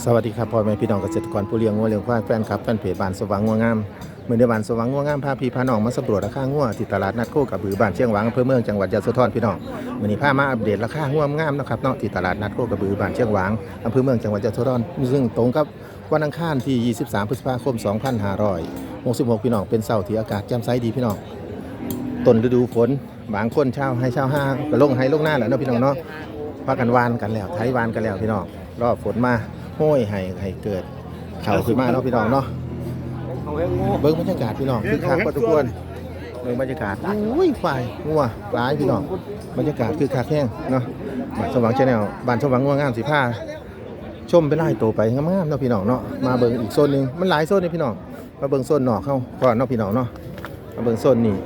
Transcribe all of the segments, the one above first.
สวัสดีครับพ่อแม่พี่น้องเกษตรกรผู้เลี้ยงงัวเลี้ยงควายแฟนคลับแฟนเพจบ้านสว่างงัวงามเมื่อเดือนบานสว่างงัวงามพาพี่พาน้องมาสำรวจราคางัวที่ตลาดนัดโคกระบือบ้านเชียงหวังอำเภอเมืองจังหวัดยะโสธรพี่น้องวันนี้พามาอัปเดตราคางัวงามนะครับเนาะที่ตลาดนัดโคกระบือบ้านเชียงหวังอำเภอเมืองจังหวัดยะโสธรซึ่งตรงกับวันอังคารที่ 23 พฤษภาคม 2566 พี่น้องเป็นเสาร์ที่อากาศแจ่มใสดีพี่น้องต้นฤดูฝนบางคนเช่าให้เช่าห้าก็ลงให้ลงหน้าแหล้วเนาะพี่น้องเนาะพากันวานกันแล้วไทยวานกันแล้วพี่น้องรอบฝนมา โห้ยให้ให้เกิดเขาขึ้นมาเนาะพี่น้องเนาะเอาให้งูเบิ้งบรรยากาศพี่น้องคือคักกว่าทุกคนเบิ้งบรรยากาศอุ้ยควายงัวหลายพี่น้องบรรยากาศคือคักแห้งเนาะบ้านสว่างชาแนลบ้านสว่างงัวงามสีผ้าชมไปไล่โตไปงามๆเนาะพี่น้องเนาะมาเบิ้งอีกโซนหนึงมันหลายโซนนี่พี่น้องมาเบิ้งโซนหนอกเข้าก่อนเนาะพี่น้องเนาะมาเบิ้งโซนนี้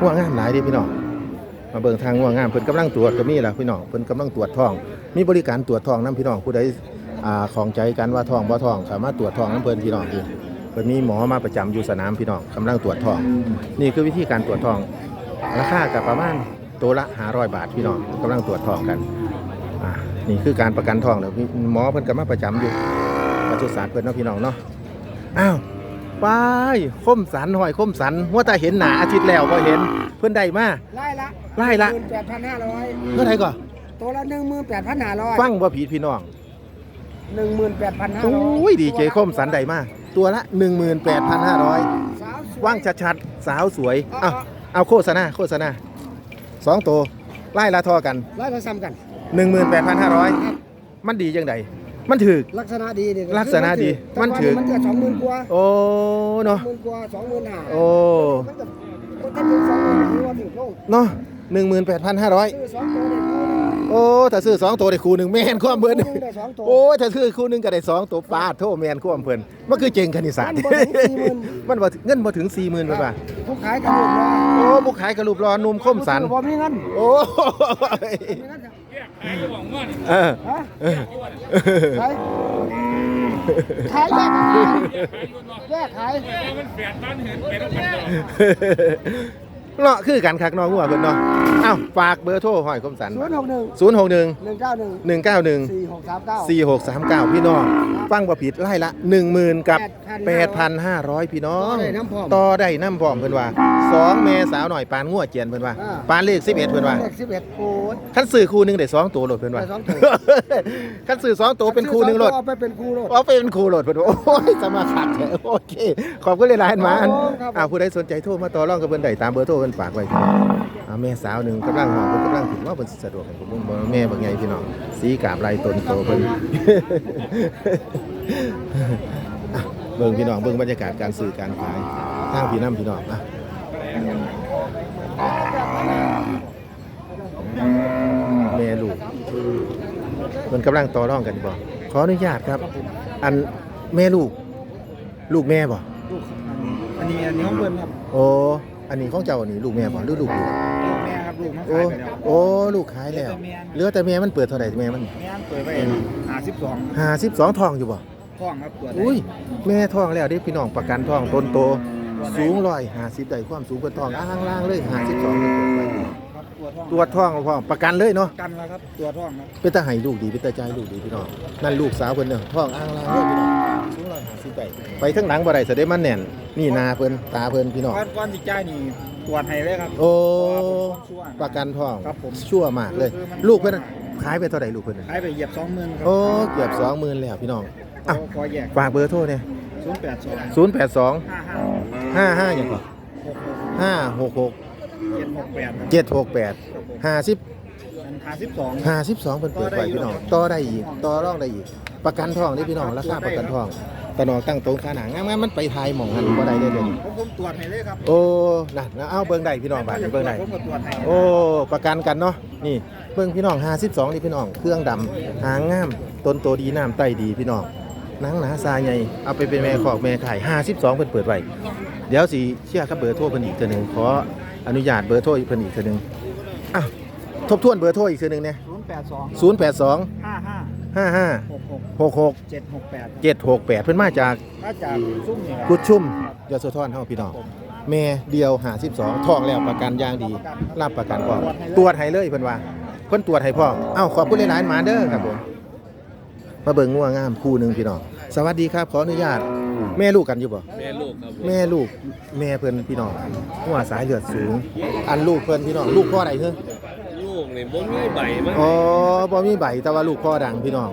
ง่วงามหลายเด้พี่น้องมาเบิ่งทางง่วงามเพิ่นกำลังตรวจก็มีล่ะพี่น้องเพิ่นกำลังตรวจทอง มีบริการตรวจทองนํพี่น้องผู้ใด อ่าของใจกันว่าท้องบ่ท้องสามารถตรวจท้องนํเพิ่นพี่น้องคือเพิ่นมีหมอมาประจำอยู่สนามพี่น้องกำลังตรวจท้อง นี่คือวิธีการตรวจท้อง ราคาก็ประมาณตัวละ500บาทพี่น้องกำลังตรวจท้องกันอ่านี่คือการประกันท้องแล้วพี่หมอเพิ่นก็มาประจำอยู่ปศุสัตว์เพิ่นเนาะพี่น้องเนาะอ้าวไปคมสันหอยคมสันว่าแต่เห็นหนาอาทิตย์แล้วบ่เห็นเพิ่นได้มา ไล่ละไล่ละหมื่นแปดพันห้าร้อยเท่าไหร่ก่อนตัวละหนึ่งหมื่นแปดพันห้าร้อยฟังบ่ผิดพี่น้อง หนึ่งหมื่นแปดพันห้าโอร้อย้ยดีเจคมสันใดมาก ตัวละ 18,500 สาวสวยว่างชัดๆ สาวสวยเอาเอาโฆษณาโฆษณาสองตัวไล่ละทอกันไล่ละซ้ำกัน 18,500 มันดีจังไดมันถึกลักษณะดีนี่ลักษณะดีมันถือ มันจะสองหมื่นกว่าโอ้เนาะหมื่นกว่าสองหมื่นห้าโอ้มันจะมันจะถึงสองหมื่นถือว่าถึงลงเนาะ18,500 ซื้อสองตัวได้ โอ้ถ้าซื้อสองตัวได้คู่หนึ่งแม่นความเพิ่นคู่หนึ่งได้สองตัว โอ้ยถ้าซื้อคู่หนึงก็ได้สองตัวปาดโทแม่นความเพิ่นมันคือเจ๋งคณิตศาสตร์มันบ่ถึง40,000 มันบ่ถึงเงินบ่ถึง40,000บาทป่ะผู้ขายกันอยู่ว่าโอ้บุกขายกระลูกรอนุ่มคมสันพอมีเงินโอ้ยมีเงินเออฮะเออขายขายแยกขายแยกขายเนาะคือกันคักน้องงัวเพิ่นเนาะเอ้าฝากเบอร์โทรห้อยคมสันศูนย์หกหนึ่ง061หนึ่งเก้าหนึ่ง191สี่หกสามเก้า4639พี่น้องฟังบ่ผิดไล่ละ10,000กับ8,500พี่น้องต่อได้น้ำพร้อมต่อได้น้ำพร้อมเพิ่นว่าสองแม่สาวหน่อยปานงัวเจียนเพิ่นว่าอ่าปานเลข11เพิ่นว่าเลขสิบเอ็ดโอ้ยคันซื้อคู่หนึงได้สองตัวโหลดเพิ่นว่าได้สองตัวคันซื้อสองตัวเป็นคู่หนึงโหลดเอาไปเป็นคู่โลดเอาเป็นครูโหลดเพิ่นว่าโอ้ยสมาขัดแท้โอเคขอบคุณหลายๆอันมาอันครับอ่าผู้ใดสนใจโทรมาต่อรองกับเพิ่นได้ตามเบอร์โทรเพิ่นฝากไว้พี่น้องอ่าแม่สาวหนึงกำลังหอมเพิ่นกำลังถึงว่าเพิ่นสิสะดวกให้ผมบ่แม่บักใหญ่พี่น้องสีกาบลายตนโตเพิ่นอะเบิ่งพี่น้องเบิ่งบรรยากาศการซื้อการขายทางพี่น้ำพี่น้องอะแม่ลูกเพิ่นกำลังต่อรองกันบ่ขออนุญาตครับ อันแม่ลูก ลูกแม่บ่อันนี้อันนี้ของเพิ่นครับ โอ้ อันนี้ของเจ้าอันนี้ลูกแม่บ่หรือลูกลูกลูกแม่ครับลูกมันโอ้ขายไปแล้วโอ้ลูกขายแล้วเหลือแต่แม่มันเปิดเท่าไหร่แม่มันแม่เปิดไปหาสิบสอง52ทองอยู่บ่ท้องครับตัวจได้อุ้ยแม่ท้องแล้วเด้พี่น้องประกันท้องต้นโต สูงร้อยห้าสิบได้ความสูงเพิ่นท้องอ้างล่างเลยห้าสิบสองเลยเปิดไว้อยู่ครับตัวท้องตัวท้องพร้อมประกันเลยเนาะกันแล้วครับตัวท้องครับเป็นตาให้ลูกดีเป็นตาใจลูกดีพี่น้องนั่นลูกสาวเพิ่นเนาะท้องอ้างล่างเลยพี่น้องสูง ร้อยห้าสิบได้ไปทั้งหลังบ่ได้แสดงมันแน่น นี่นาเพิ่นตาเพิ่นพี่น้อง ก้อนก้อนที่จ่ายนี่ตรวจให้เลยครับโอ้ ชั่ว ประกันท้องครับผมชั่วมากเลยลูกเพิ่นขายไปเท่าไหร่ลูกเพิ่นน่ะขายไปเหยียบสองหมื่นครัโอ้เกือบ20,000แล้วพี่น้องอะขอแยกฝากเบอร์โทรเนี่ยศูนย์แปดสอง082 ห้าห้า55หยังก่อนหกหก566 เจ็ดหกแปดครับ768 50หาสิบสองห้าสิบสองเป็นเปิดไว้พี่น้องต่อได้อีกต่อรองได้อีก ประกันทองนี่พี่น้องราคาประกันทอง ตะนอกตั้งโต๊งข้าหนังงั้นมันไปทายหมองกันบ่ได้เลยดี๋ยวนี้ผมตรวจให้เลยครับโอ้น่ะนะเอาเบิ่งได้พี่น้องบ้าดนเบิ่งได้ผมก็ตรวจให้โอ้ประกันกันเนาะนี่เบิ่งพี่น้อง52นี่พี่น้องเครื่องดำหางงามต้นโตดีน้าใต้ดีพี่น้องนังหนาซาใหญ่เอาไปเป็นแม่ขอกแม่ไข่52เพิ่นเปิดไว้เดี๋ยวสิเชื่อครับเบอร์โทรเพิ่นอีกเทื่อนึงขออนุญาตเบอร์โทรเพิ่นอีกเทื่อนึงอะทบทวนเบอร์โทรอีกเทื่อนึงเนี่ย082 082 55 ห้าห้าหกหกเจ็ดหกแปดเจ็ดหกแปดเพื่อนมาจากมาจากซุ้มกุดชุ่มยาโซทอนเฮาพี่น้องเมเดียวหาสิบสองทองแล้วประกันยางดี รับประกันพ่อมตรวจให้เลยเพื่อนว่าเพื่อนตรวจให้พ่ออ้าวขอบคุณหลายๆหมาเด้อครับผมมาเบิ่งง่วงงามคู่หนึ่งพี่น้องสวัสดีครับขออนุญาตแม่ลูกกันอยู่ป่แม่ลูกครับแม่ลูกแม่เพื่อนพี่น้องหัวสายเลือดสูง อันลูกเพื่อนพี่น้องลูกพ่อใดเพื่อน นี่บ่มีใบมั้งอ๋อบ่มีใบแต่ว่าลูกพ่อดังพี่น้อง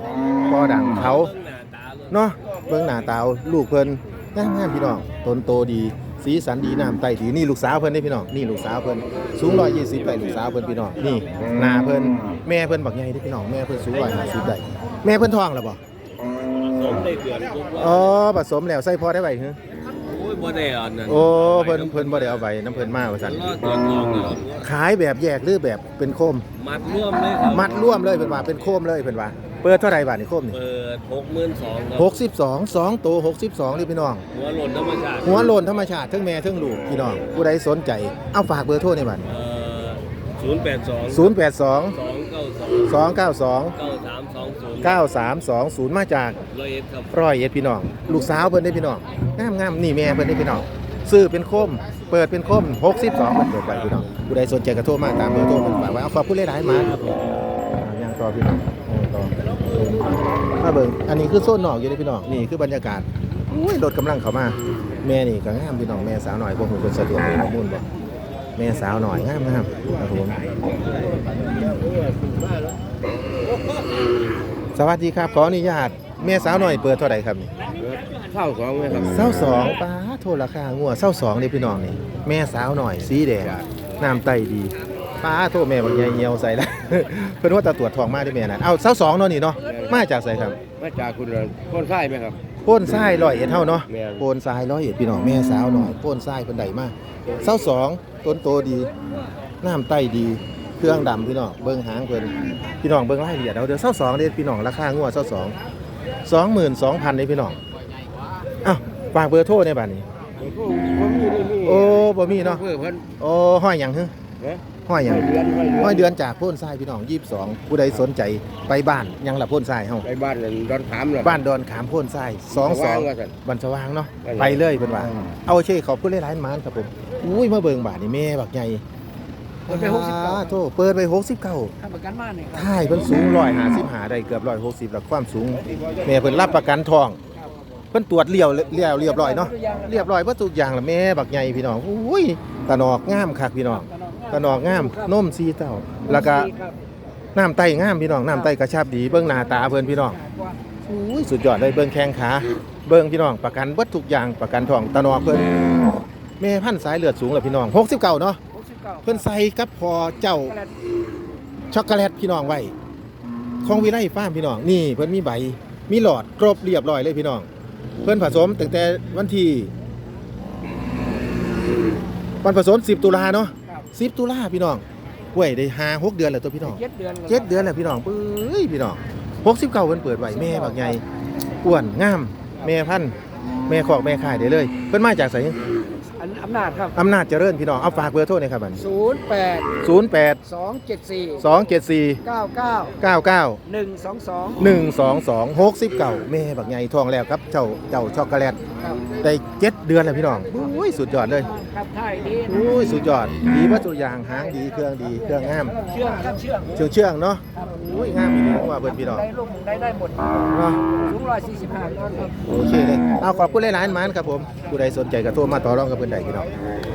พ่อดังเขาเบิ่งหน้าตาเลยเนาะเบิ่งหน้าตาเอาลูกเพิ่นงามงามพี่น้องต้นโตดีสีสันดีน้ำไตดีนี่ลูกสาวเพิ่นเด้พี่น้องนี่ลูกสาวเพิ่นสูง120ได้ลูกสาวเพิ่นพี่น้องนี่หน้าเพิ่นแม่เพิ่นบักใหญ่เด้พี่น้องแม่เพิ่นสูง150ได้แม่เพิ่นท้องแล้วบ่สมได้เดือนกว่าอ๋อผสมแล้วใส่พอได้ไว้เหรอโอ้ย บ่ได้อันนั้นโอ้เพิ่นเพิ่นบ่ได้เอาใบน้ำเพิ่นมาว่าซั่นตรขายแบบแยกหรือแบบเป็นโคม มัดร่วมเลยครับมัดร่วมเลยเพิ่นว่าเป็นโคมเลยเพิ่นว่าเปิดเท่าไหร่บาทนี่โคมนี่เปิด62,000ครับ62 2ตัว62นี่พี่น้อง หัวหล่นธรรมชาติหัวหล่นธรรมชาติทั้งแม่ทั้งลูกพี่น้องผู้ใดสนใจเอาฝากเบอร์โทรในบัตรเอ่อ082 082 2 สองเก้าสองเก้าสามสองศูนย์เก้าสามสองศูนย์มาจากร้อยเอ็ดครับร้อยเอ็ดพี่น้อง ลูกสาวเพิ่นได้พี่น้องงามงามนี่แม่เพิ่นได้พี่น้องซื้อเป็นคม เปิดเป็นคมหกสิบสองเปิดไปพี่น้องผู้ใดสนใจกระโทรมากตามเบอร์โทรมันฝากไว้เอาขอบคุณหลายๆมาครับยังต่อพี่น้องต่อมาเบิ่งอันนี้คือโซนนอกอยู่ในพี่น้องนี่คือบรรยากาศอุ้ยรถกำลังเข้ามา แม่นี่ก็งามพี่น้องแม่สาวหน่อยพวกหุ่นสะดวกมุ่นบ่ แม่สาวหน่อยงามงามครับผมสวัสดีครับขออนุญาตแม่สาวหน่อยเปิดเท่าไหร่ครับนี่เท่าสองไหมครับเศร้าสองป้าโทษราคางัวเศร้าสองนี่พี่น้องนี่แม่สาวหน่อยสีแดงน้ำไตดีป้าโทษแม่บางยายเหี่ยวใส่แล้วเพิ่นว่าแตาตรวจทองมาได้แม่นั่นเอาเศร้าสองเนาะนี่เนาะมาจากใส่ครับ มาจากคุณคนไส้ไหมครับ โป้นทรายร้อยเอ็ดเท่าเนาะแม่น โป้นทรายร้อยเอ็ดพี่น้องแม่สาวหน่อยโป้นทรายเพิ่นใดมากเศร้าสองต้นโตดีน้ำไตดีเครื่องดำพี่น้องเบิ่งหางเพิ่นพี่น้องเบิ่งรายละเอียดเอาเดี๋ยวเศร้าสองเด้พี่น้องราคางัวเศร้าสองสองหมื่นสองพันเลยพี่น้องอ้าวฝากเบอร์โทรในบัดนี้ผมมีได้มีโอ้บ่มีเนาะเพื่อเพิ่นโอ้ห้อยหยังฮึเอ๊ะ ห้อยหยังเดือนห้อยเดือนจากโพ่นทรายพี่น้อง22ผู้ใดสนใจไปบ้านยังละโพ่นทรายเฮาไปบ้านนั่นดอนขามเหรอบ้านดอนขามโพ่นทรายว่างว่าซั่น22บันสว่างเนาะนั่นแหละไปเลยเพิ่นว่า เอาเช่ขอบคุณหลายๆหมานครับผมอุ้ยมาเบิ่งบาทนี่แม่บักใหญ่เปิดไปหกสิบเก้าอ่โทษเปิดไป69 ทำประกันมาเนี่ยครับท้ายเพิ่นสูง155ได้เกือบ160แล้วความสูงแม่เพิ่นรับประกันทอง เพิ่นตรวจเลี้ยวเลี้ยวเรียบร้อยเนาะเรียบร้อยเบ่ทุกอย่างละแม่บักใหญ่พี่น้องอุ้ยตะนอกงามคักพี่น้อง กระนอกงามนมซีเต้าแล้วก็น้ำไตงามพี่น้องน้ำไตกระชับดีเบิ้งหน้าตาเพิ่นพี่น้องอุ้ยสุดยอดเลยเบิ้งแข้งขาเบิ้งพี่น้องประกันเบิดทุกอย่างประกันทองตะนอกเพิ่นแม่พันธุ์สายเลือดสูงแล้วพี่น้อง69เนาะหกสิบเก้าเพิ่นใส่กับพอเจ้าช็อกโกแลตพี่น้องไว้ของวิไลฟาร์มพี่น้องนี่เพิ่นมีใบมีหลอดครบเรียบร้อยเลยพี่น้อง เพิ่นผสมตั้งแต่วันที่วันผสม 10 ตุลาเนาะ ครับ10ตุลาพี่น้องเว้ยได้ห้าหกเดือนแล้วตัวพี่น้องเจ็ดเดือนเจ็ดเดือนแล้วพี่น้องปื้ยพี่น้องหกสิบเก้าเพิ่นเปิดไว้แม่บักใหญ่อ้วนงาม แม่พันธุ์แม่ขอกแม่ขายได้เลย เพิ่นมาจากไส อันอำนาจครับ อำนาจเจริญพี่น้องเอาฝากเบอร์โทรหน่อยครับบัดศูนย์แปดศูนย์แปดสองเจ็ดสี่สองเจ็ดสี่เก้าเก้าเก้าเก้าหนึ่งสองสองหนึ่งสองสองหกสิบเก้าแม่บักใหญ่ทองแล้วครับเจ้าเจ้าช็อกโกแลตครับได้เจ็ดเดือนแล้วพี่น้องอุ้ยสุดยอดเลยครับไทยดีอุ้ยสุดยอดดีวัตถุกอย่างหางดีเครื่องดีเครื่องงาม เชื่องครับเชื่อง เชื่องเชื่องๆเนาะ อุ้ยงามพี่น้องว่าเพิ่นพี่น้องได้ลูกหมุนได้ได้หมดเนาะสูงร้อยสี่สิบห้าต้นครับโอเคเลยเอาขอบคุณหลายๆหมานครับผมผู้ใดสนใจก็โทรมาต่อรองกับเพิ่นได้พี่น้อง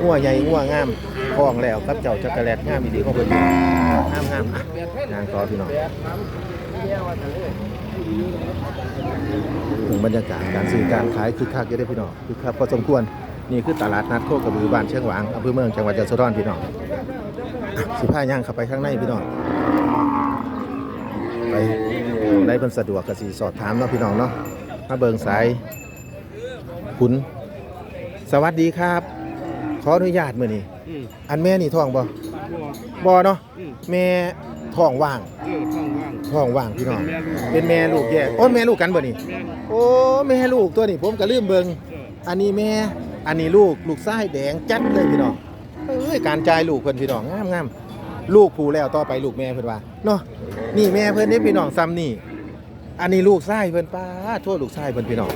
งัวใหญ่งัวงามคล้องแล้วครับเจ้าช็อกโกแลตงามดีของเพิ่นงามงามๆอะนางต่อพี่น้องถึงบรรยากาศการซื้อการขายคึกคักอยู่ได้อพี่น้องคึกคักพอสมควรนี่คือตลาดนัดโคกระบือบ้านเชียงหวางอำเภอเมืองจังหวัดยะโสธรพี่น้องอะสิพาย่างเข้าไปข้างในพี่น้อง ไปได้เพิ่นสะดวกก็สิสอบถามเนาะพี่น้องเนาะมาเบิงสายคุณสวัสดีครับ ขออนุญาตมื้อนี้อืมอันแม่นี่ท้องบ่บัวบ่เนาะอืมแม่ท้องว่างเออช่องว่าง ท้องว่างพี่น้องแม่ลูก เป็นแม่ลูกแยกโอ้แม่ลูกกันบ่นี่ แม่นโอ้แม่ลูกตัวนี้ผมก็ลืมเบิง เอออันนี้แม่ อันนี้ลูก ลูกชายแดงจัดเลยพี่น้อง เอ้ย การจ่ายลูกเพิ่นพี่น้องงามงาม ลูกผู้แล้วต่อไปลูกแม่เพิ่นว่าเนาะนี่แม่เพิ่นนี่พี่น้องซ้ำนี่ อันนี้ลูกชายเพิ่นป้าโทษลูกชายเพิ่นพี่น้อง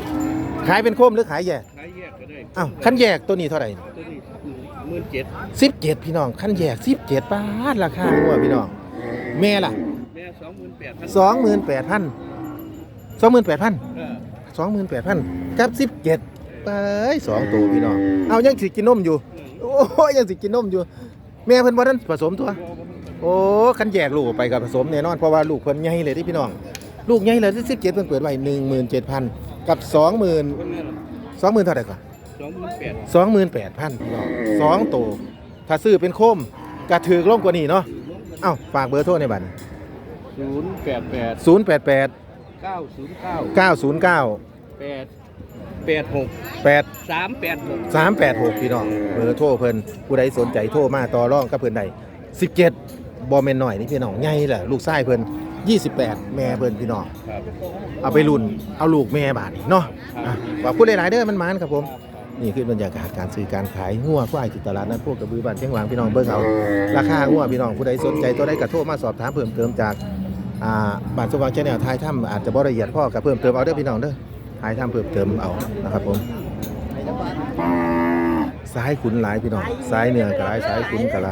ขายเป็นโคมหรือขายแยกขายแยกก็ได้อ้าวคันแยกตัวนี้เท่าไหร่ตัวนี้หมื่นเจ็ด17พี่น้องคันแยก17ป้าดราคาหัวพี่น้อง แม่ล่ะแม่สองหมื่นแปดพันสองหมื่นแปดพันสองหมื่นแปดพันเออสองหมื่นแปดพันกับสิบเจ็ดไปสองตัวพี่น้องเอายังสิกินนมอยู่ โอ้ยยังสิกินนมอยู่ แม่เพิ่นบ่ทันผสมตัว โอ้คันแยกลูกออกไปกับผสมแน่นอนเพราะว่าลูกเพิ่นใหญ่เลยที่พี่น้อง ลูกใหญ่เลยที่สิบเจ็ดเพิ่นเปิดไว้หนึ่งหมื่นเจ็ดพันกับสองหมื่นคนนี้สองหมื่นเท่าไหร่ก่อนสองหมื่นแปดสองหมื่นแปดพันพี่น้องสองตัวถ้าซื้อเป็นโคมกระถือลงกว่านี้เนาะเอ้าฝากเบอร์โทรในบัตรศูนย์แปดแปดศูนย์แปดแปดเก้าศูนย์เก้าเก้าศูนย์เก้าแปดแปดหกแปดสามแปดหกสามแปดหกพี่น้องเบอร์โทรเพิ่นผู้ใดสนใจโทรมาต่อรองกับเพิ่นใดสิบเจ็ด บอมเมนหน่อยนี่พี่น้องใหญ่แหละลูกชายเพิ่นยี่สิบแปดแม่เพิ่นพี่น้องครับเอาไปรุ่นเอาลูกแม่บาทนี่เนาะอะขอบคุณหลายๆเด้อมันมานครับผม นี่คือบรรยากาศการซื้อการขายงัวควายที่ตลาดนัดพวกกระบือบ้านเชียงหวางพี่น้องเบิ่งเอาราคางัวพี่น้องผู้ใดสนใจตัวใดก็โทรมาสอบถามเพิ่มเติมจากอ่าบ้านสว่างแชนแนลทายถ้ำอาจจะบ่ละเอียดพ่อกับเพิ่มเติมเอาเด้อพี่น้องเด้อทายถ้ำเพิ่มเติมเอานะครับผมสายขุนหลายพี่น้องสายเหนือกระไรสายขุนกระไร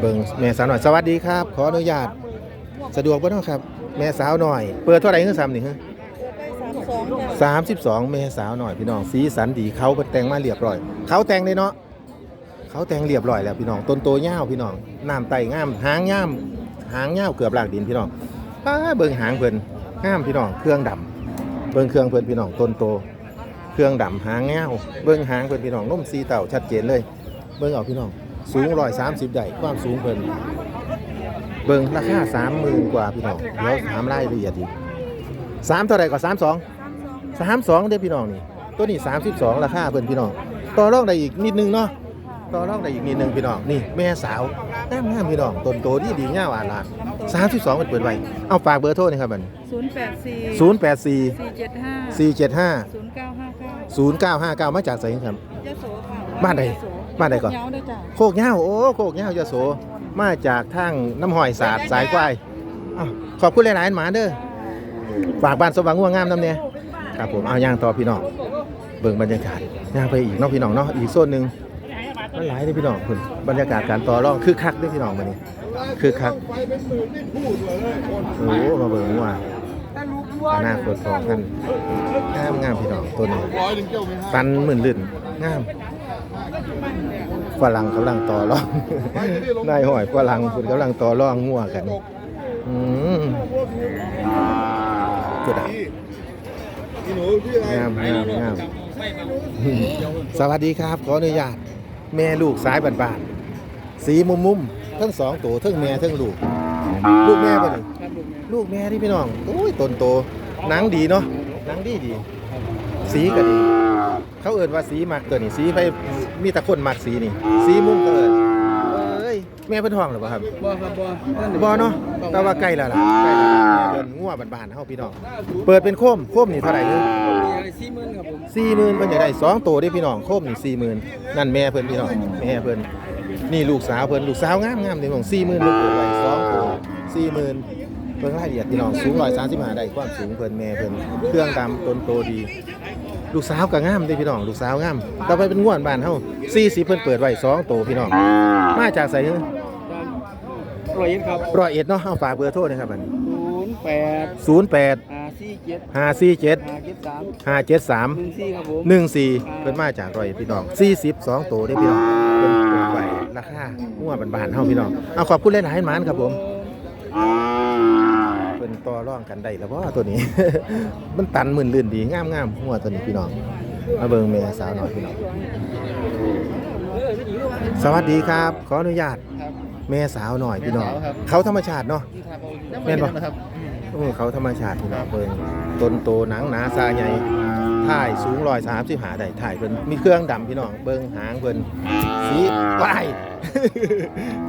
เบิ่งแม่สาวหน่อยสวัสดีครับ ขออนุญาต สะดวกบ่เนาะครับ แม่สาวหน่อย เปิดเท่าไหร่เงินซ้ำนี่ฮะสามสิบสองเมษาวหน่อยพี่น้องสีสันดีเขาแต่งมาเรียบร้อย เขาแต่งเลยเนาะเขาแต่งเรียบร้อยแล้วพี่น้องต้นโตเง่าพี่น้องน้ำไตงามหางง่ามหางเง่าเกือบลากดินพี่น้องป้าเบิ่งหางเพิ่นงามพี่น้องเครื่องดำเบิ่งเครื่องเพิ่นพี่น้องต้นโต เครื่องดำหางเง่าเบิ่งหางเพิ่นพี่น้องนุ่มสีเต่าชัดเจนเลย เบิ่งเอาพี่น้อง สูงร้อยสามสิบได้ความสูงเพิ่นเบิ่งราคาสามหมื่นกว่าพี่น้องเดี๋ยวถามรายละเอียดอีกสามเท่าไหร่ก็สามสองสามสองเด้อพี่น้องนี่ตัวนี้สามสิบสองราคาเพิ่นพี่น้องต่อรองได้อีกนิดนึงเนาะต่อรองได้อีกนิดนึงพี่น้องนี่แม่สาวงามงามพี่น้องต้นโตดีดีเงาวอ่านลานสามสิบสองเปิดไว้เอาฝากเบอร์โทรหนะครับมันศูนย์แปดสี่ศูนย์แปดสี่สี่เจ็ดห้าสี่เจ็ดห้าศูนย์เก้าห้าเก้าศูนย์เก้าห้าเก้ามาจากไสครับยะโสค่ะบ้านใด ยะโสบ้านใดก่อนเงาได้จ้ะโคกเงาวโอ้โคกเงาวยโสมาจากทางน้ำหอยสาดสายควายอ้าวขอบคุณหลายๆหมาเด้อฝากบ้านสว่างง่วงงามน้ำเนี่ยครับผมเอาย่างต่อพี่น้องเบิ่งบรรยากาศย่างไปอีกเนาะพี่น้องเนาะอีกโซนหนึ่งมันหลายเลยพี่น้องคุณบรรยากาศการต่อรองคือคักเด้วยพี่น้องมานี่คือคักโอ้มาเบิ่งว่าอนาคตของท่านงามงามพี่น้องตัวนี้ปันหมื่นลื่นงาม ฝรั่งกำลังต่อรอง นายหอยฝรั่งคุณกำลังต่อรองงัวกันอืมกดอะงามงามงามสวัสดีครับ ขออนุญาต แม่ลูกสายบานๆสีมุมมุมๆทั้งสองตัวทั้งแม่ทั้งลูก ลูกแม่ป่ะนี่ลูกแม่ที่พี่น้องโอ้ยตนโตหนังดีเนาะหนังดีดี สีก็ดี เขาเอิ้นว่าสีมักตัวนี้สีไปมีแต่คนมักสีนี่ สีมุมก็เอิ้นเอ้ยแม่เพิ่นท้องหรือเปล่าครับบ่ครับบ่บ่เนาะแต่ว่าใกล้แล้วล่ะใกล้แล้วล่ะแม่เพิ่นงัวบานๆเฮาพี่น้องเปิดเป็นโคมโคมนี่เท่าไหร่เด้อสี่หมื่นครับผมสี่หมื่นเพิ่นอยากได้สองตัวเด้พี่น้องโคมนี่สี่หมื่นนั่นแม่เพิ่นพี่น้องแม่เพิ่นนี่ลูกสาวเพิ่นลูกสาวงามงามๆเด้พี่น้องสี่หมื่นเพิ่นเปิดไว้สองตัวสี่หมื่นเพิ่นรายละเอียดพี่น้องสูงร้อยสามสิบห้าได้ความสูงเพิ่นแม่เพิ่นเครื่องดำต้นโตดี ลูกสาวก็งามเด้พี่น้องลูกสาวงามต่อไปเป็นง่วนบ้านเฮาสี่สิบเพิ่นเปิดไว้สองตัวพี่น้องมาจากไสเด้อร้อยเอ็ดครับร้อยเอ็ดเนาะเอาฝากเบอร์โทรหนะครับบัดนี้ศูนย์แปดศูนย์แปดห้าสี่เจ็ดห้าสี่เจ็ดห้าเจ็ดสามห้าเจ็ดสามหนึ่งสี่ครับผมหนึ่งสี่เพิ่นมาจากร้อยเอ็ดพี่น้องสี่สิบสองตัวได้พี่น้องเพิ่นเปิดไว้ราคาหัวบานๆเฮาพี่น้องเอาขอบคุณหลายๆหมานครับผมเพิ่น ต่อร่องกันได้แล้วบ่ตัวนี้ มันตันหมื่นลื่นดีงามๆหัวตัวนี้พี่น้องมาเบิ่งแม่สาวหน่อยพี่น้องสวัสดีครับ ขออนุญาตครับแม่สาวหน่อยพี่น้องแม่สาวครับเขาธรรมชาติเนาะแม่แม่นนบ่บ่ครับโอ้เขาธรรมชาติพี่น้องเบิ่งต้นโตหนังหนาซาใหญ่ถ่ายสูงร้อยสามสิบหาได้ถ่ายเพิ่นมีเครื่องดำพี่น้องเบิ่งหางเพิ่นสีวาย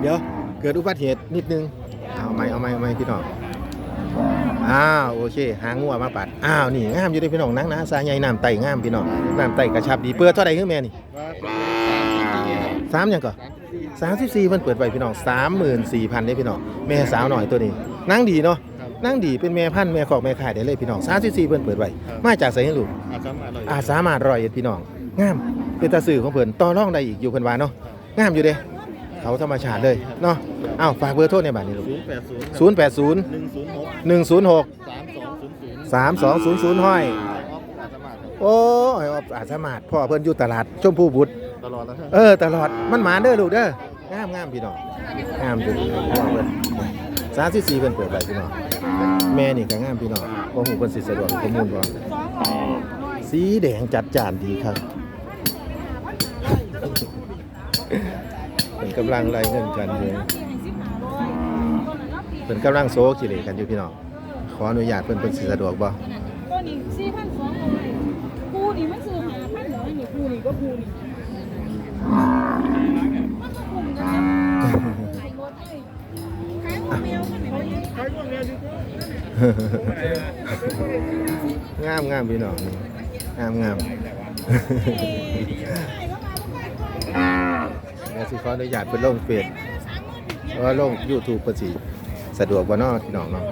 เดี๋ยวเกิดอุบัติเหตุนิดนึงเอาไหมเอาไหมเอาไหมพี่น้อง อ้าวโอเค หางงัวมาปัดอ้าวนี่งามอยู่เด้พี่น้องหนังหนาซาใหญ่น้ำไตงามพี่น้องน้ำไตกระชับดีเปิดเท่าไหร่คือแม่นี่ว่าเป็นสามสิบสี่ครับสามหยังก่อนสามสิบสี่สามสิบสี่เพิ่นเปิดไว้พี่น้องสามหมื่นสี่พันได้พี่น้องแม่สาวหน่อยตัวนี้นั่งดีเนาะครับนั่งดีเป็นแม่พันธุ์แม่ขอกแม่ขายได้เลยพี่น้องสามสิบสี่เพิ่นเปิดไว้ครับมาจากไสให้ลูกอาสามารถเลยอาสามารถรอยเอ็ดพี่น้องงามเป็นตาสื่อของเพิ่นต่อรองได้อีกอยู่เพิ่นว่าเนาะงามอยู่เด้ เขาธรรมชาติเลยเนาะอ้าวฝากเบอร์โทรในบัตรนี้ลูกศูนย์แปดศูนย์080หนึ่งศูนย์หก106สามสองศูนย์ศูนย์3200ห้อยออฟอาสมาครับโอ้ยออบอาจสามารถพ่อเพิ่นอยู่ตลาดชมพูบุตร ตลอดแล้วเออตลอดมันหมาเด้อลูกเด้องามงามพี่น้องงามอยู่พ่อเพิ่นสามสิบสี่เพิ่นเปิดไว้พี่น้องแม่นี่ก็งามพี่น้องบ่ฮู้เพิ่นสิสะดวกข้อมูลบ่สีแดงจัดจานดีครับ กำลังไล่เงินกันอยู่เพิ่นกำลังโซกิเลกันอยู่พี่น้องขออนุญาตเพิ่นเพิ่นสิสะดวกบ่ตัวนี้สี่พันสองร้อยคูนี่มันซื้อหาพันเหรอนี่คูนี่ก็คูนี่มันก็คุ้มกันขายรถเลยขายหัวแมวมันไหนวะงามงามพี่น้องงามงาม สิขออนุญาตเพิ่นลงเฟซเพราะว่าลง YouTube เพิ่นสิสะดวกบ่เนาะพี่น้องเนาะ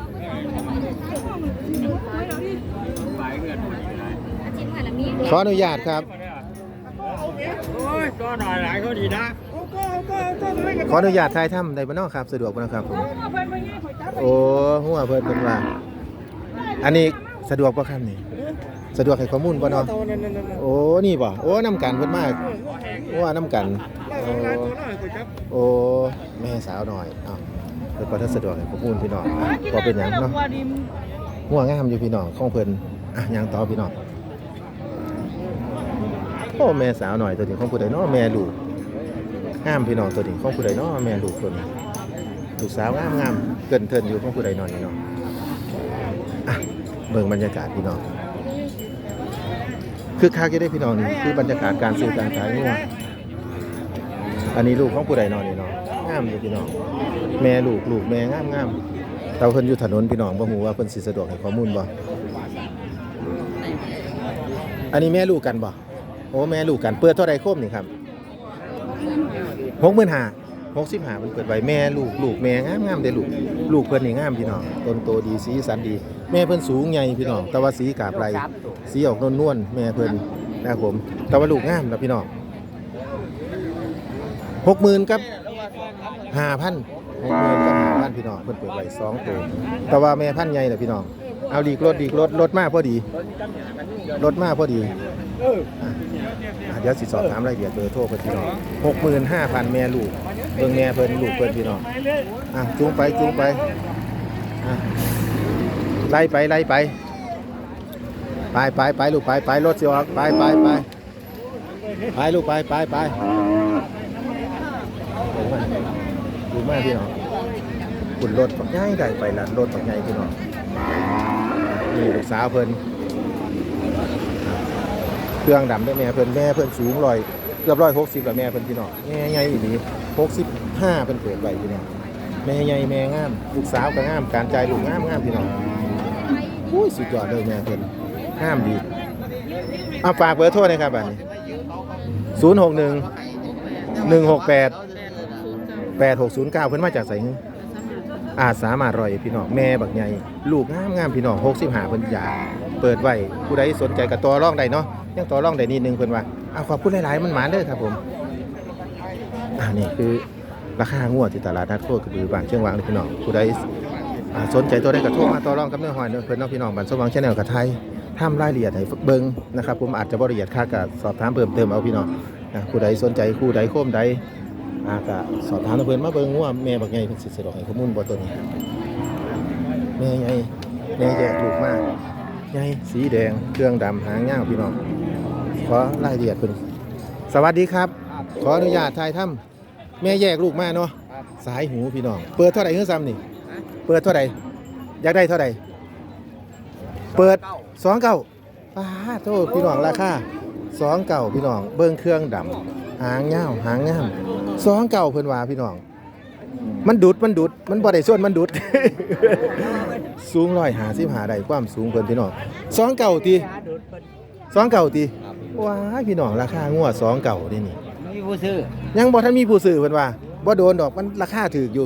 ขออนุญาตครับก็หน่อยหลายก็ดีนะขออนุญาตถ่ายทำได้บ่เนาะครับ สะดวกบ่เนาะครับผมโอ้หัวเพิ่นเพิ่นว่าอันนี้สะดวกบ่ครับนี่สะดวกให้ข้อมูลบ่เนาะโอ้นี่บ่โอ้น้ำกันเพิ่นมากว่าน้ำกัน โอ้แม่สาวหน่อยอ้าวเพิ่นบ่ทันสะดวกให้ข้อมูลพี่น้องอะบ่เป็นหยังเนาะหัวงามอยู่พี่น้องของเพิ่นอะยังต่อพี่น้องโอ้แม่สาวหน่อยตัวนี้ของผู้ใดเนาะแม่ลูกงามพี่น้องตัวนี้ของผู้ใดเนาะแม่ลูกตัวนี้ลูกสาวงามงามเกินเทินอยู่ของผู้ใดหน่อยนี่เนาะอะเบิ่งบรรยากาศพี่น้องคือคักจะได้พี่น้องนี่คือบรรยากาศการซื้อการขายงัว อันนี้ลูกของผู้ใดนอนนี่เนาะงามอยู่พี่น้อง แม่ลูกลูกแม่งามงามแต่ว่าเพิ่นอยู่ถนนพี่น้องบ่ฮู้ว่าเพิ่นสิสะดวกให้ข้อมูลบ่อันนี้แม่ลูกกันบ่โอ้แม่ลูกกันเปิดเท่าใดโคมนี่ครับ65,000 65เพิ่นเปิดไว้แม่ลูกลูกแม่งามงามเด้อลูกลูกเพิ่นนี่งามพี่น้องต้นโตดีสีสันดี แม่เพิ่นสูงใหญ่พี่น้องแต่ว่าสีกาบไรสีออกนวลๆแม่เพิ่นนะครับผมแต่ว่าลูกงามนะพี่น้อง หกหมื่นกับห้าพันหกหมื่นกับห้าพันพี่น้องเพิ่นเปิดไว้สองตัวแต่ว่าแม่พันใหญ่เลยพี่น้อง เอาดีรถดีรถรถมากพอดี รถมากพอดีเดี๋ยวสิสอบถามรายละเอียดเบอร์โทรเพิ่นพี่น้องหกหมื่นห้าพันแม่ลูกเบิ่งแม่เพิ่นลูกเพิ่นพี่น้องอะจูงไปจูงไปอะไล่ไปไล่ไปไปไปไปลูกไปไปรถสิออกไปไปไปไปลูกไปไปไป ดูมากพี่น้องขุนรถปักใหญ่ได้ไปละรถปักใหญ่พี่น้องนี่ลูกสาวเพิ่นเครื่องดำได้แม่เพิ่นแม่เพิ่นสูงร้อยเกือบร้อยหกสิบแล้วแม่เพิ่นพี่น้องแม่ใหญ่อีหลีหกสิบห้าเพิ่นเปิดไว้พี่น้องแม่ใหญ่แม่งามลูกสาวก็งามการใจลูกงามงามพี่น้องอุ้ยสุดยอดเลยแม่เพิ่นห้ามดีเอาฝากเบอร์โทรนะครับบัดนี้ศูนย์หกหนึ่งหนึ่งหกแปด แปดหกศูนย์เก้าเพิ่นมาจากไสงอาสามารถรอยพี่น้องแม่บักใหญ่ลูกงามงามพี่น้องหกสิบห้าเพิ่นอยากเปิดไว้ผู้ใดสนใจกับตัวร่องใดเนาะยังตัวร่องใดนิดนึงเพิ่นว่าเอาขอบคุณหลายๆมันหมาเด้อครับผมอ่านี่คือราคางวดที่ตลาดนัดโคกระบือบางเชียงวางพี่น้องผู้ใดสนใจตัวใดก็โทรมาต่อรองกับเนื้อหอยเด้อเพิ่นเนาะพี่น้องบันสว่างชาแนลกับไทยทำรายละเอียดให้เบิ่งนะครับผมอาจจะบ่ละเอียดค่ากับสอบถามเพิ่มเติมเอาพี่น้องนะผู้ใดสนใจคู่ใดโค้มใด อาก็สอบถามเพิ่นมาเบิ่งว่าแม่บักใหญ่เพิ่นสิสะดวกให้ข้อมูลบ่ตัวนี้แม่ใหญ่แม่แยกลูกมากใหญ่สีแดงเครื่องดำหางยาวพี่น้องขอรายละเอียดเพิ่นสวัสดีครับ ขออนุญาตถ่ายทำแม่แยกลูกมาเนาะสายหูพี่น้อง เปิดเท่าไหร่เฮือซ้ำนี่ เปิดเท่าไหร่อยากได้เท่าไหร่เปิดสองเก่าป้าโทษพี่น้องราคาสองเก่าพี่น้องเบิ้งเครื่องดำหางเงาวหางงาม สองเก่าเพิ่นว่าพี่น้อง มันดุดมันดุดมันบ่ได้ส่วนมันดุด สูงร้อยหาสิบหาได้ความสูงเพิ่นพี่น้องสองเก่าตีสองเก่าตีว้ายพี่น้องราคางัวสองเก่านี่นี่มีผู้ซื้อยังบ่ทันมีผู้ซื้อเพิ่นว่าบ่โดนดอกมันราคาถูกอยู่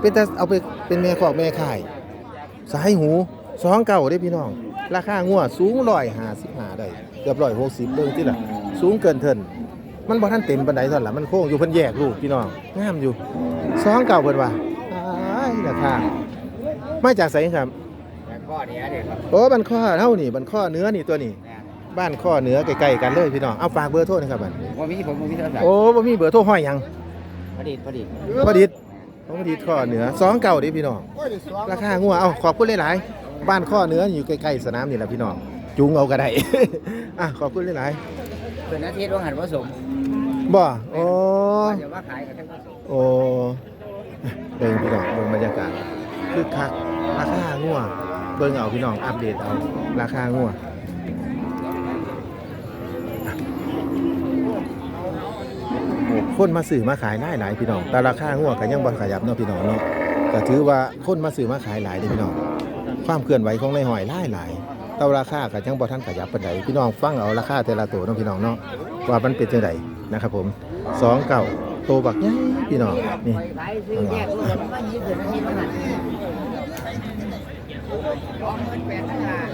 เป็นแต่เอาไปเป็นแม่คอกแม่ข่าย สายหูสองเก่าได้พี่น้องราคางัวสูงร้อยห้าสิบห้าได้เกือบร้อยหกสิบเบิ่งที่ละสูงเกินเทิน มันบ่ทันเต็มปานใดเท่านั้นล่ะมันโค้งอยู่เพิ่นแยกลูกพี่น้องงามอยู่สองเก่าเพิ่นว่าอ้ายราคามาจากไสครับแต่ข้อเนี้ยเด็กครับโอ้บันข้อเท่านี่บันข้อเนื้อนี่ตัวนี้บ้านข้อเนื้อใกล้ๆกันเลยพี่น้องเอาฝากเบอร์โทรหนะครับบัดว่ามีผมว่ามีโทรศัพท์โอ้บ่มีเบอร์โทรห้อยหยังพอดีพอดีพอดิษพอดิษข้อเนื้อสองเก่าดิพี่น้องโอ้ยสองราคางัวเอาขอบคุณหลายๆบ้านข้อเนื้ออยู่ใกล้ๆสนามนี่แหละพี่น้องจุงเอาก็ได้ อะขอบคุณหลายเป็นอาทิตย์ว่าหันผสมๆ บ่โอ้เดี๋ยวว่าขายกันทั้งผสมโอ้เบิ่งพี่น้องเบิ่งบรรยากาศคือคักราคางัวเบิ่งเอาพี่น้องอัปเดตเอาราคางัวคนมาซื้อมาขายหลายหลายพี่น้องแต่ราคางัวก็ยังบ่ขยับเนาะพี่น้องเนาะก็ถือว่าคนมาซื้อมาขายหลายเด้อพี่น้องความเคลื่อนไหวของในหอยหลายหลายแต่ราคาก็ยังบ่ทันขยับปานใดพี่น้องฟังเอาราคาแต่ละตัวเนาะพี่น้องเนาะ ว่ามันเป็นจังไดนะครับผมสองเก่าโตบักใหญ่พี่น้องนี่ขายซื้อย่างหมื่นแปดพันบาท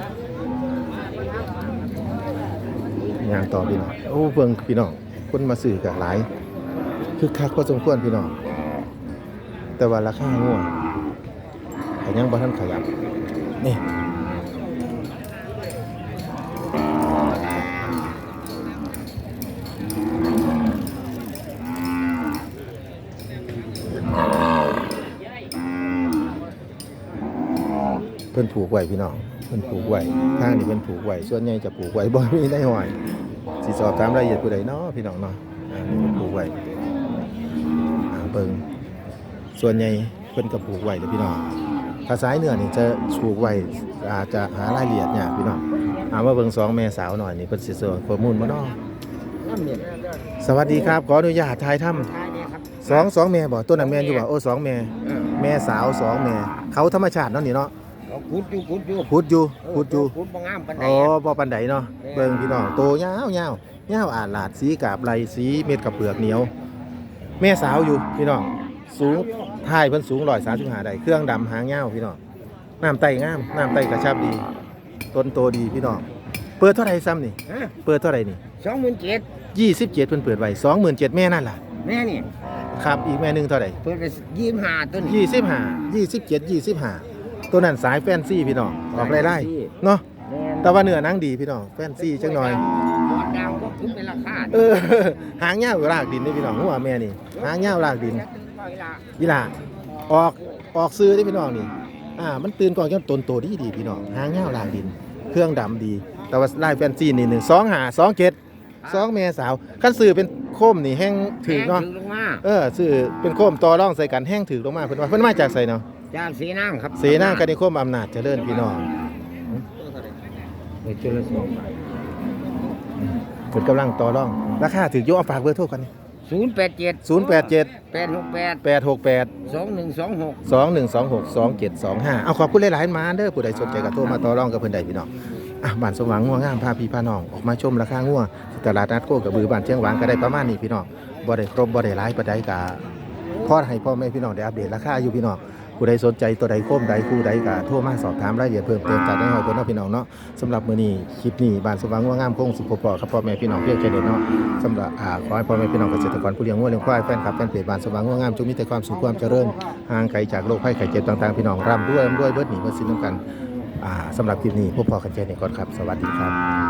ย่างต่อพี่น้องโอ้เบิ่งพี่น้องคนมาซื้อก็หลายคึกคักพอสมควรพี่น้องแต่ว่าราคางัวก็ยังบ่ทันขยับนี่ ผูกไว้พี่น้องเพิ่นผูกไว้ทางนี้เพิ่นผูกไว้ส่วนใหญ่จะผูกไว้บ่มีในหอยสิสอบถามรายละเอียดผู้ใดเนาะพี่น้องเนาะอ่านี่เพิ่นผูกไว้อ่าเบิ่งส่วนใหญ่เพิ่นก็ผูกไว้เลยพี่น้องถ้าสายเนื้อนี่จะผูกไว้อาจจะหารายละเอียดยากพี่น้องเอามาเบิ่งสองแม่สาวหน่อยนี่เพิ่นสิส่งข้อมูลบ่เนาะน้ำเนี่ยสวัสดีครับขออนุญาตถ่ายทำขายเนี่ยครับสองสองแม่บ่ตัวนั้นแม่นอยู่บ่โอ้สองแม่แม่สาวสองแม่เขาธรรมชาติเนาะนี่เนาะ ขาขุดอยู่ขุดอยู่พุดอยู่พุดอยู่ขุดบ่งามปานใดอ๋อบ่ปันไดเนาะเบิ่งพี่น้องโตยาวยาวยาวอาดลาดสีกาบไหลสีเม็ดกับเปลือกเหนียว แม่สาวอยู่พี่น้องสูงท้ายเพิ่นสูง135ได้เครื่องดำหางยาวพี่น้องน้ำไตงามน้ำไตกระชับดีต้นโตดีพี่น้องเปิดเท่าไหร่ซ้ำนี่ฮะเปิดเท่าไหร่นี่สองหมื่นเจ็ด27เพิ่นเปิดไว้27,000แม่นั่นล่ะแม่นี่ครับอีกแม่หนึงเท่าไหร่เปิดไปยี่สิบห้าตัวนี่ยี่สิบห้ายี่สิบเจ็ดยี่สิบห้า ตัวนั้นสายแฟนซี่พี่น้องออกไล่ไล่เนาะแม่นแต่ว่าเนื้อหนังดีพี่น้องแฟนซี่จังหน่อยบอดดังก็ขึ้นเป็นราคาเออหางเงาวลากดินนี่พี่น้องหัวแม่นี่หางเงาวลากดินอีหล่าออกออกซื้อที่พี่น้องนี่อ่ามันตื่นก่อนจนตนโตดีดีพี่น้องหางเงาวลากดิน เครื่องดำดี แต่ว่าไล่แฟนซี่นี่หนึ่งสองหาสองเจ็ดสองแม่สาวขั้นซื้อเป็นโคมนี่แห้งถือเนาะถึงลงมาเออซื้อเป็นโคมต่อร่องใส่กันแห้งถือลงมาเพิ่นว่าเพิ่นมาจากใส่เนาะ จากสีนางครับเสนาคณิคมอำนาจเจริญพี่น้องเดี๋ยวจุลสงเพิ่นกำลังต่อรอง ราคาถือโยเอาฝากเบอร์โทรกันศูนย์แปดเจ็ด087แปดหกแปด868สองหนึ่งสองหก2126 2725เอาขอบคุณหลายๆมาเด้อผู้ใดสนใจก็โทรมาต่อรองกับเพิ่นได้พี่น้องอะบ้านสมหวังงัวงามพาพี่พาน้อง ออกมาชมราคางัวที่ตลาดนัดโคกระบือบ้านเชียงหวางก็ได้ประมาณนี้พี่น้องบ่ได้ครบบ่ได้หลายปานใดก็พอให้พ่อแม่พี่น้องได้อัปเดตราคาอยู่พี่น้อง ผู้ใดสนใจตัวใดโค้มใดคู่ใดก็โทรมาสอบถามรายละเอียดเพิ่มเติมจากได้หอยเพิ่นเนาะพี่น้องเนาะสำหรับมื้อนี้คลิปนี้บ้านสมหวังงัวงามคงสุขพอกับพ่อแม่พี่น้องเพียงแค่นี้เนาะสำหรับอ่าขอให้พ่อแม่พี่น้องเกษตรกรผู้เลี้ยงงัวเลี้ยงควายแฟนคลับแฟนเพจบ้านสมหวังงัวงามจงมีแต่ความสุขความเจริญห่างไกลจากโรคภัยไข้เจ็บต่างๆพี่น้องร่ำรวยร่ำรวยเบิดหนีเบิดสิ้นน้ำกันอ่าสำหรับคลิปนี้พวกพอกันแค่นี้ก่อนครับ สวัสดีครับ